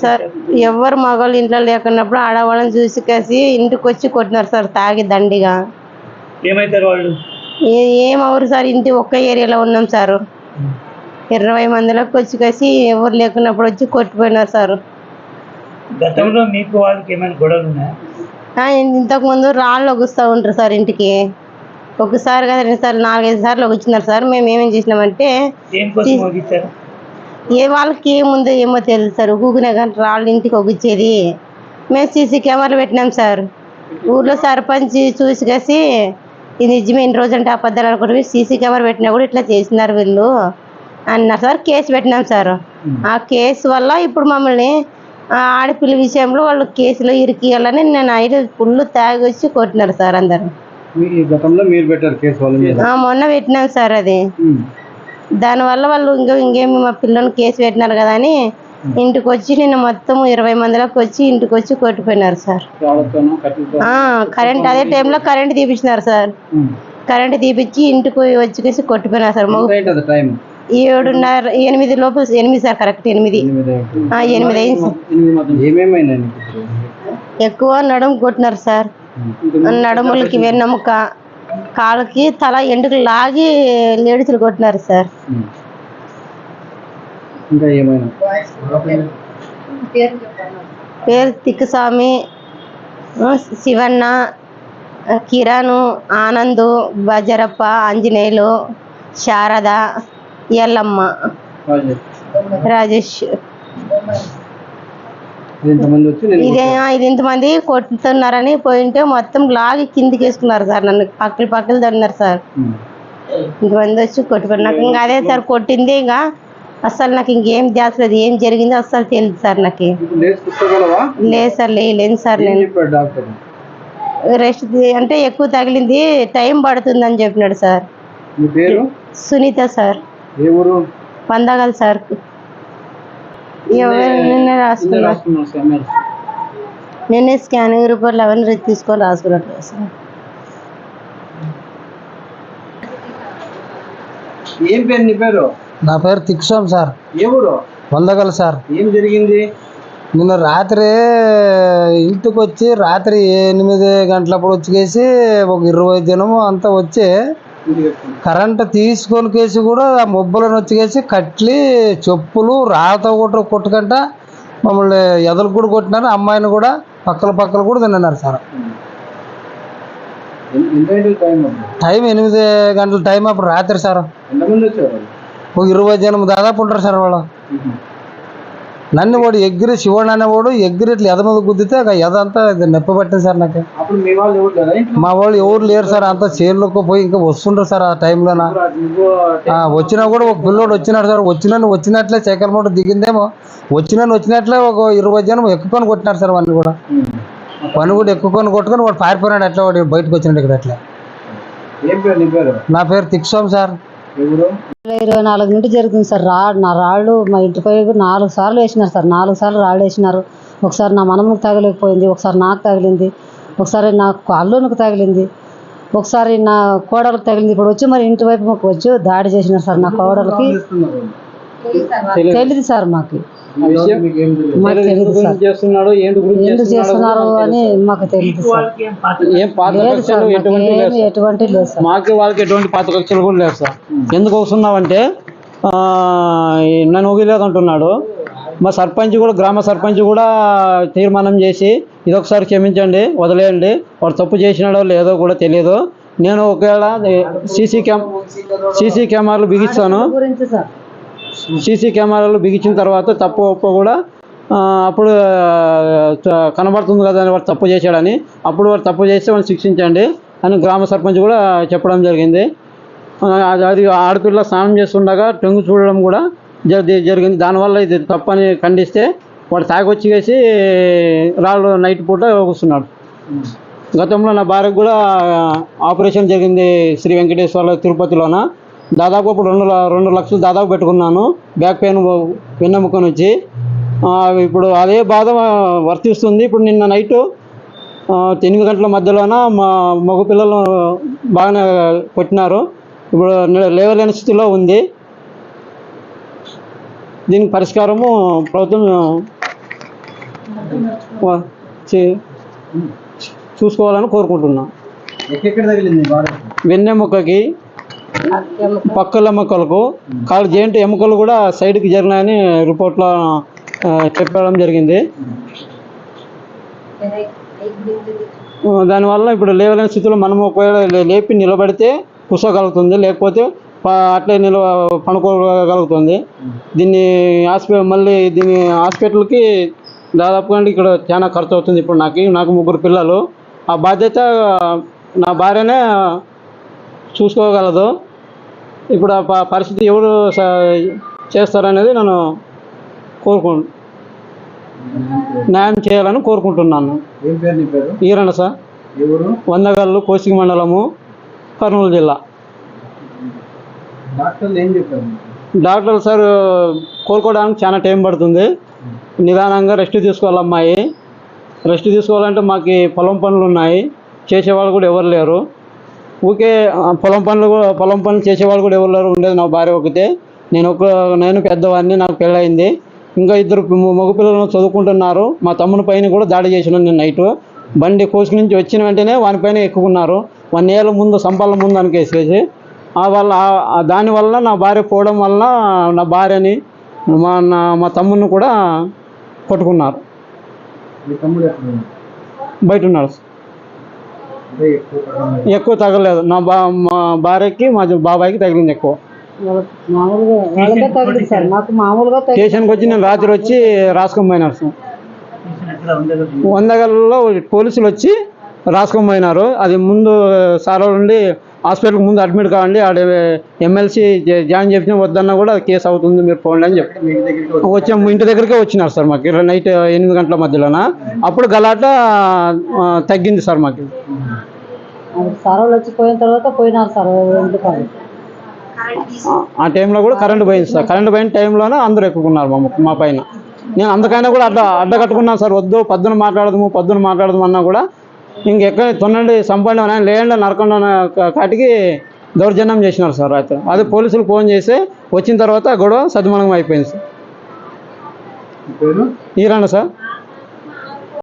Sir ఎవరు మగవాళ్ళు ఇంట్లో లేకున్నప్పుడు ఆడవాళ్ళని చూసి కాసి ఇంటికి వచ్చి కొట్టినారు సార్ తాగి దండిగా. ఏమైతారు వాళ్ళు? ఏ- ఏం అవరు సార్ ఇంటి ఒక్క ఏరియాలో ఉన్నాం సార్. ఇరవై మందిలోకి వచ్చి కాసి ఎవరు లేకున్నప్పుడు వచ్చి కొట్టిపోయినారు సార్. గతంలో మీకు వాళ్ళకి ఏమైనా గొడవలు ఉన్నాయా ఆ, ఇంతకు ముందు రాళ్ళు ఒగుస్తూ ఉంటారు సార్ ఇంటికి. ఒకసారి కదా రెండు సార్లు నాలుగైదు సార్లు వచ్చినారు సార్. మేము ఏమేం చేసినామంటే ఏ వాళ్ళకి ఏముందో ఏమో తెలియదు సార్. ఊగినా కానీ రాళ్ళు ఇంటికి ఒగిచ్చేది. మేము సీసీ కెమెరాలు పెట్టినాం సార్. ఊర్లో సర్పంచ్ చూసి కాసి ఇది నిజమే ఇన్ని రోజు అంటే అబద్ధాలు అనుకుంటే సీసీ కెమెరా పెట్టినా కూడా ఇట్లా చేసినారు వీళ్ళు అన్నారు సార్. కేసు పెట్టినాం సార్. ఆ కేసు వల్ల ఇప్పుడు మమ్మల్ని ఆడపిల్ల విషయంలో వాళ్ళు కేసులో ఇరికియాలని నేను ఐదు ఫుల్ తాగి వచ్చి కొట్టినారు సార్ అందరు. గతంలో మీరు పెట్టారు కేసు మొన్న పెట్టినాం సార్ అది. దానివల్ల వాళ్ళు ఇంకా ఇంకేమి మా పిల్లల్ని కేసు పెట్టినారు కదా అని ఇంటికి వచ్చి నిన్న మొత్తం ఇరవై మందిలోకి వచ్చి ఇంటికి వచ్చి కొట్టిపోయినారు సార్ కరెంట్ అదే టైంలో కరెంట్ తీపించినారు సార్. కరెంట్ తీపిచ్చి ఇంటికి వచ్చి కొట్టిపోయినారు సార్. ఏడున్నర ఎనిమిది లోపు ఎనిమిది సార్ కరెక్ట్ ఎనిమిది. ఎనిమిది అయింది సార్? ఎక్కువ నడుము కొట్టినారు సార్. నడుములకి వెన్నెముక కాళ్ళకి తల ఎండుకు లాగి లేడీసులు కొట్టినారు సార్. పేరు తిక్కుస్వామి శివన్న కిరణ్ ఆనంద్ బజరప్ప ఆంజనేయులు శారద ఎల్లమ్మ. రాజేష్. ఇది ఇదే ఇంతమంది కొట్టుతున్నారని పోయింటే మొత్తం లాగి కిందికి వేసుకున్నారు సార్ నన్ను. పక్కలు పక్కలు తన్నారు సార్. ఇంతమంది వచ్చి కొట్టుకున్నారు. నాకు ఇంకా అదే సార్ కొట్టింది ఇంకా. అసలు నాకు ఇంకేం ధ్యాస లేదు ఏం జరిగిందో అస్సలు తెలియదు సార్ నాకు. లేదు సార్ లేలేను సార్ నేను. రెస్ట్ అంటే ఎక్కువ తగిలింది టైం పడుతుందని చెప్పినాడు సార్. సునీత సార్. ఏ ఊరు? పందగల్ సార్. ఎవరు? నిన్నే నిన్న స్కానింగ్ రిపోర్ట్లు అవన్నీ తీసుకొని రాసుకున్నట్టు సార్. ఏం పేరు నీ పేరు? నా పేరు తిక్సోం సార్. ఏ ఊరు? వందగల సార్. ఏం జరిగింది? నిన్న రాత్రి ఇంటికి వచ్చి రాత్రి ఎనిమిది గంటలప్పుడు వచ్చేసి ఒక ఇరవై దినము అంతా వచ్చి కరెంట్ తీసుకొని కేసి కూడా ఆ మొబ్బలను వచ్చేసి కట్లి చెప్పులు రాత కూడా కొట్టుకంట మమ్మల్ని ఎదలు కూడా కొట్టినారు. అమ్మాయిని కూడా పక్కల పక్కల కూడా తిన్నారు సార్. టైం ఎనిమిది గంటల టైం అప్పుడు రాత్రి సార్? ఒక ఇరవై జనం దాదాపు ఉంటారు సార్ వాళ్ళు. నన్ను వాడు ఎగ్గిరి శివుడు అనేవాడు ఎగ్గిరి ఇట్లా ఎద మీద గుద్దితే ఆ ఎద అంతా నొప్పి పట్టింది సార్ నాకు. మీ వాళ్ళు ఎవరు లేరు సార్ అంతా చేనులోకి పోయి ఇంకా వస్తుండ్రు సార్ ఆ టైంలోన వచ్చినా కూడా ఒక పిల్లోడు వచ్చినాడు సార్ వచ్చిన వచ్చినట్లే సైకిల్ మూట దిగిందేమో వచ్చిన వచ్చినట్లే ఒక ఇరవై జనం ఎక్కుకొని కొట్టినారు సార్ వాడిని కూడా. వాడిని కూడా ఎక్కుకొని కొట్టుకొని వాడు పారిపోయినాడు అట్లా వాడు బయటకు వచ్చినాడు ఇక్కడ అట్లా. నీ పేరు? నా పేరు తిక్సోం సార్. ఇరవై నాలుగు నుండి జరుగుతుంది సార్. రా నా రాళ్ళు మా ఇంటి పై నాలుగు సార్లు వేసినారు సార్. నాలుగు సార్లు రాళ్ళు వేసినారు. ఒకసారి నా మనముకు తగిలిపోయింది ఒకసారి నాకు తగిలింది. ఒకసారి నా అల్లునికి తగిలింది. ఒకసారి నా కోడలకు తగిలింది. ఇప్పుడు వచ్చి మరి ఇంటి వైపు మాకు వచ్చి దాడి చేసినారు సార్ నా కోడలకి. తెలియదు సార్ మాకు. మీకు తెలియదు. సార్. చేస్తున్నాడు? ఎందుకు చేస్తున్నారు అని మాకు తెలియదు సార్. ఏం లేదు సార్ ఎటువంటి లేదు సార్. మాకు వాళ్ళకి ఎటువంటి పాత కక్షలు కూడా లేదు సార్. ఎందుకు ఈ నన్ను వదిలేదంటున్నాడు. మా సర్పంచ్ కూడా గ్రామ సర్పంచ్ కూడా తీర్మానం చేసి ఇదొకసారి క్షమించండి వదిలేయండి. వాడు తప్పు చేసినాడో లేదో కూడా తెలియదు నేను ఒకవేళ సీసీ క్యామ్ సీసీ కెమెరాలు బిగిస్తాను. గురించి సార్. సీసీ కెమెరాలు బిగించిన తర్వాత తప్పు ఒప్పు కూడా అప్పుడు కనబడుతుంది కదా అని వాడు తప్పు చేశాడని అప్పుడు వాడు తప్పు చేస్తే వాడిని శిక్షించండి అని గ్రామ సర్పంచ్ కూడా చెప్పడం జరిగింది. అది అది ఆడపిల్ల స్నానం చేస్తుండగా టొంగు చూడడం కూడా జరి జరిగింది. దానివల్ల ఇది తప్పని ఖండిస్తే వాడు తాగొచ్చి వేసి రాళ్ళు నైట్ పూట కూర్చున్నాడు గతంలో నా భార్యకు కూడా ఆపరేషన్ జరిగింది శ్రీ వెంకటేశ్వర తిరుపతిలోన. దాదాపు ఇప్పుడు రెండు రెండు లక్షలు దాదాపు పెట్టుకున్నాను. బ్యాక్ పెయిన్ వెన్నెముక నుంచి. ఇప్పుడు అదే బాధ వర్తిస్తుంది. ఇప్పుడు నిన్న నైట్ ఎనిమిది గంటల మధ్యలోన మా మగ పిల్లలు బాగానే కొట్టినారు. ఇప్పుడు లేవలేని స్థితిలో ఉంది. దీనికి పరిష్కారము ప్రభుత్వం చూసుకోవాలని కోరుకుంటున్నాం. వెన్నెముకకి పక్కల ఎముకలకు కాళ్ళు జాయింట్ ఎముకలు కూడా సైడ్కి జరిగినాయని రిపోర్ట్లో చెప్పడం జరిగింది. దానివల్ల ఇప్పుడు లేవలేని స్థితిలో మనం ఒకవేళ లేపి నిలబడితే కూర్చోగలుగుతుంది లేకపోతే అట్లే నిలవ పనుకోగలుగుతుంది. దీన్ని హాస్పిటల్ మళ్ళీ దీన్ని హాస్పిటల్కి దాదాపుగా ఇక్కడ చాలా ఖర్చు అవుతుంది ఇప్పుడు నాకు నాకు ముగ్గురు పిల్లలు. ఆ బాధ్యత నా భార్యనే చూసుకోగలదు. ఇప్పుడు ఆ పరిస్థితి ఎవరు చేస్తారనేది నేను కోరుకు న్యాయం చేయాలని కోరుకుంటున్నాను. ఈరణ సార్. వందగల్లు కోసిక మండలము కర్నూలు జిల్లా. డాక్టర్లు సార్ కోలుకోవడానికి చాలా టైం పడుతుంది. నిదానంగా రెస్ట్ తీసుకోవాలి అమ్మాయి. రెస్ట్ తీసుకోవాలంటే మాకు పొలం పనులు ఉన్నాయి. చేసేవాళ్ళు కూడా ఎవరు లేరు. ఊకే పొలం పనులు కూడా పొలం పనులు చేసేవాళ్ళు కూడా ఎవరు ఉండేది నా భార్య ఒకతే. నేను ఒక నేను పెద్దవాడిని నాకు పెళ్ళయింది. ఇంకా ఇద్దరు మ- మగ పిల్లలు చదువుకుంటున్నారు. మా తమ్ముని పైన కూడా దాడి చేసిన నేను నైట్. బండి కోసుకు నుంచి వచ్చిన వెంటనే వాని పైన ఎక్కుకున్నారు. వన్ ఇయర్ ముందు సంపాల ముందు అనికేసేసి ఆ వల్ల దానివల్ల నా భార్య పోవడం వల్ల నా భార్యని మా నా మా తమ్ముడిని కూడా కొట్టుకున్నారు? బయట ఉన్నాడు అంటే ఎక్కువ తగలేదు. నా బా మా భార్యకి మా బాబాయ్కి తగిలింది ఎక్కువ. స్టేషన్కి వచ్చి నేను రాత్రి వచ్చి రాసుకొని పోయినారు సార్. వందగల్లో పోలీసులు వచ్చి రాసుకొని పోయినారు. అది ముందు సార్ ఉండి హాస్పిటల్కి ముందు అడ్మిట్ కావండి ఆడ ఎమ్మెల్సీ జాయిన్ చేసిన వద్దన్నా కూడా కేసు అవుతుంది మీరు పోండి అని చెప్పి వచ్చాము ఇంటి దగ్గరికే వచ్చినారు? సార్ మాకు. ఇరవై నైట్ ఎనిమిది గంటల మధ్యలోన? అప్పుడు గలాట తగ్గింది సార్ మాకు. సార్ తర్వాత పోయినారు సార్ ఆ టైంలో కూడా కరెంట్ పోయింది సార్. కరెంట్ పోయిన టైంలోనే అందరూ ఎక్కుకున్నారు మా మా పైన. నేను అందుకైనా కూడా అడ్డ అడ్డ కట్టుకున్నాను సార్ వద్దు పొద్దున మాట్లాడదాము పొద్దున మాట్లాడదాము అన్నా కూడా ఇంకెక్కడ తొండండి సంపండి అని లేదండి నరకండి కాటికి దౌర్జన్యం చేసినారు సార్ అయితే అది పోలీసులు ఫోన్ చేసి వచ్చిన తర్వాత గొడవ సద్మణం అయిపోయింది సార్. మీ పేరు? ఈరాన సార్?